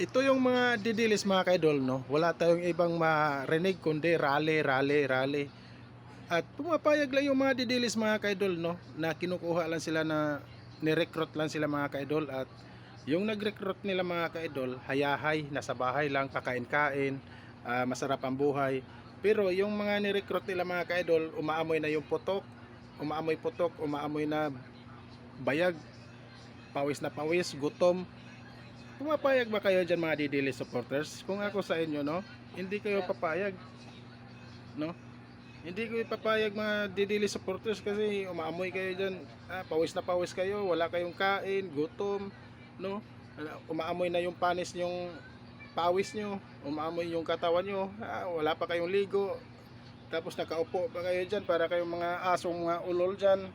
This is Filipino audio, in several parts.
ito yung mga didilis mga kaidol, no? Wala tayong ibang marinig kundi rally, rally, rally. At pumapayag lang yung mga didilis mga kaidol, no? Na kinukuha lang sila na nirecruit lang sila mga kaidol at yung nag-recruit nila mga kaidol, hayahay, nasa bahay lang, kakain-kain, ah, masarap ang buhay. Pero yung mga nirecruit nila mga kaidol, umaamoy na yung putok, umaamoy putok, umaamoy na bayag, pawis na pawis, gutom, Pumapayag ba kayo dyan mga Didili supporters? Kung ako sa inyo, no? Hindi kayo papayag. No? Hindi ko ipapayag mga Didili supporters kasi umaamoy kayo dyan. Ah, pawis na pawis kayo, wala kayong kain, gutom, no? Umaamoy na yung panis yung pawis nyo, umaamoy yung katawan nyo, ah, wala pa kayong ligo. Tapos nakaupo pa kayo dyan para kayong mga asong mga ulol dyan,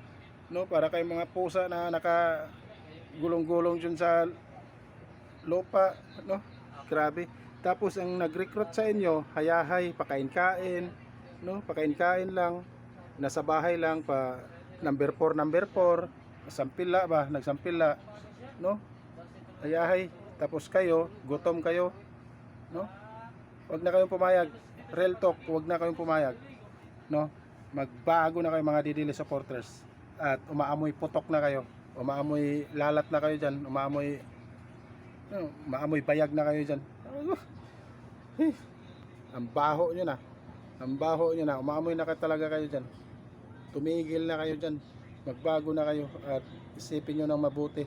no? Para kayong mga pusa na naka gulong-gulong dyan sa lupa, no? Grabe. Tapos ang nag-recruit sa inyo, hayahay, pakain-kain, no? Pakain-kain lang, nasa bahay lang pa number 4, number 4, sampila ba, nagsampila, no? Hayahay, tapos kayo, gutom kayo, no? Huwag na kayong pumayag. Real talk, huwag na kayong pumayag, no? Magbago na kayo mga didili supporters at umaamoy putok na kayo. Umaamoy lalat na kayo diyan, umaamoy ano, maamoy bayag na kayo dyan. Ang baho nyo na. Ang baho nyo na. Umaamoy na ka talaga kayo dyan. Tumigil na kayo dyan. Magbago na kayo at isipin nyo ng mabuti.